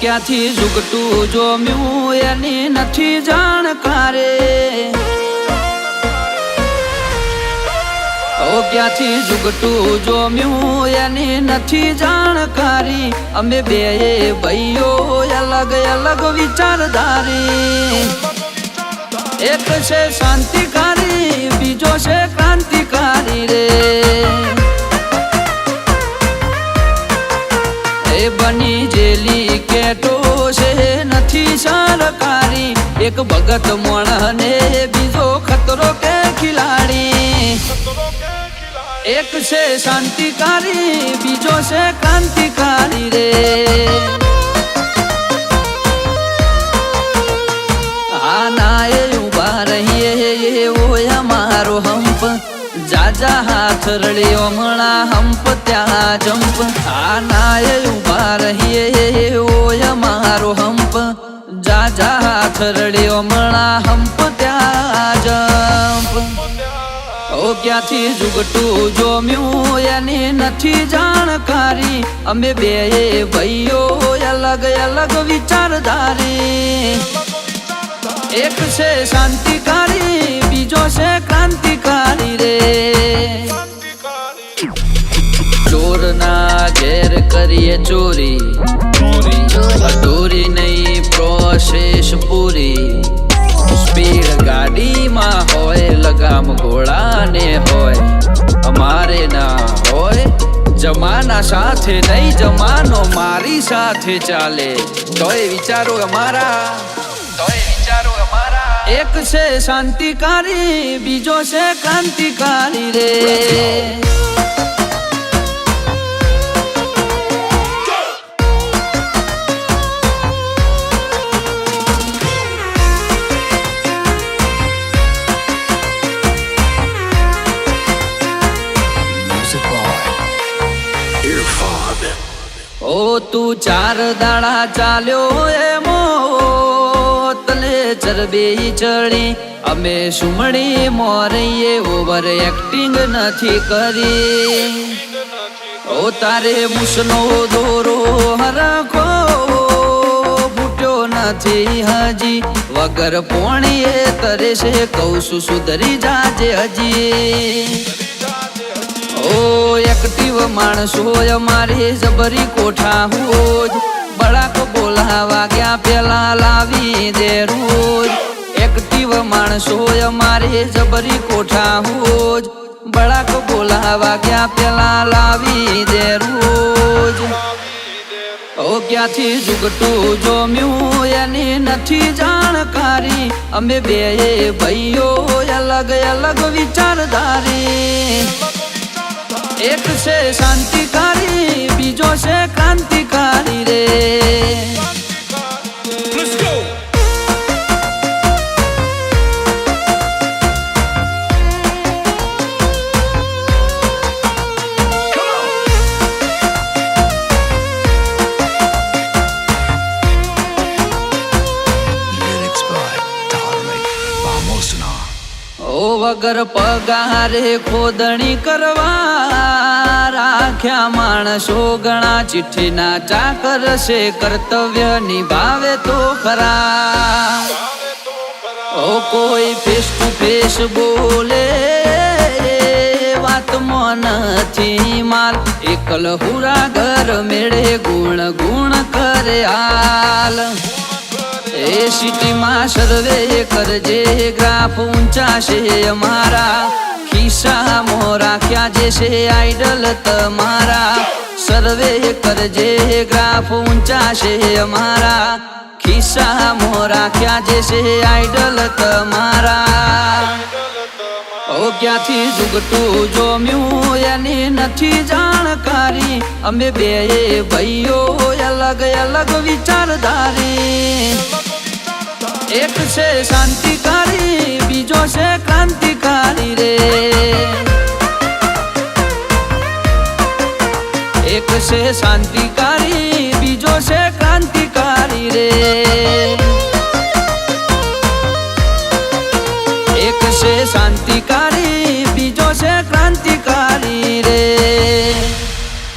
क्या थी झुकटू जो म्यू नथी जान कारे ओ क्या थी झुकटू जो म्यू नथी जान कारी अमे बेये भइयो अलग अलग विचारधारी एक से शांतिकारी बीजो से क्रांतिकारी रे बनी जेली કભગત મણા ને બીજો ખતરો કે ખિલાડી એક સે શાંતિકારી બીજો સે ક્રાંતિકારી રે હા નાય ઉબાર હિયે એ વો અમારો હંપ જા જા હાથ રળી ઓમણા હંપ ત્યાં જંપ હા નાય ઉબાર હિયે એ વો રળિયો મણા હંપ ત્યાં જામ પું પ્યા ઓ પ્યાથી જુગટુ જો મ્યુ એને નથી જાણકારી અમે બેયે ભઈઓ અલગયા અલગો વિચાર ધારે એક સે શાંતિકારી બીજો સે કાંતિકારી રે શાંતિકારી ચોર ના ઘેર કરીને ચોરી બધાના સાથે નહીં જમાનો મારી સાથે ચાલે તોય વિચારો અમારા તોય વિચારો અમારા એક છે શાંતિકારી બીજો છે ક્રાંતિકારી રે તું ચાર દાડા ચાલ્યો એ મોતલે ચરબી ચડી અમે સુમણી મોરીએ ઓવર એક્ટિંગ નથી કરી ઓ તારે મુસનો દોરો હરખો નથી હજી વગર પોણીએ તરે છે કૌ સુધરી જાજે હજી ગરીબ માણસો અમારી જબરી કોઠા હોજ બળાક બોલાવા ગયા પેલા લાવી દે રોજ એક્ટિવ માણસો અમારી જબરી કોઠા હોજ બળાક બોલાવા ગયા પેલા લાવી દે રોજ ઓ ક્યાંથી જુગટું જોમ્યું એની નથી જાણકારી અમે બે ભાઈઓ અલગ અલગ વિચારધારી એક છે શાંતિ વગર પગારે ખોદણી કરવા રાખ્યા માણસો ગણા ચિઠ્ઠીના ચાકર છે કર્તવ્ય નિભાવે તો ખરા ઓ કોઈ ફેસ ટુ ફેસ બોલે વાત મન નથી માલ એકલ હુરા ઘર મેળે ગુણ ગુણ કરે આલ सिटी मा सर्वे कर जे ग्राफ ऊंचा से हमारा खिसा मोरा क्या जैसे आइडल तमारा सर्वे कर जे ग्राफ ऊंचा से हमारा खिसा मोरा क्या जैसे आइडल तमारा क्या थी जुगटू जो म्यू यानी नथी जानकारी अमे बे भैयो अलग अलग विचारधारी એક છે શાંતિકારી બીજો છે ક્રાંતિકારી રે એક છે શાંતિ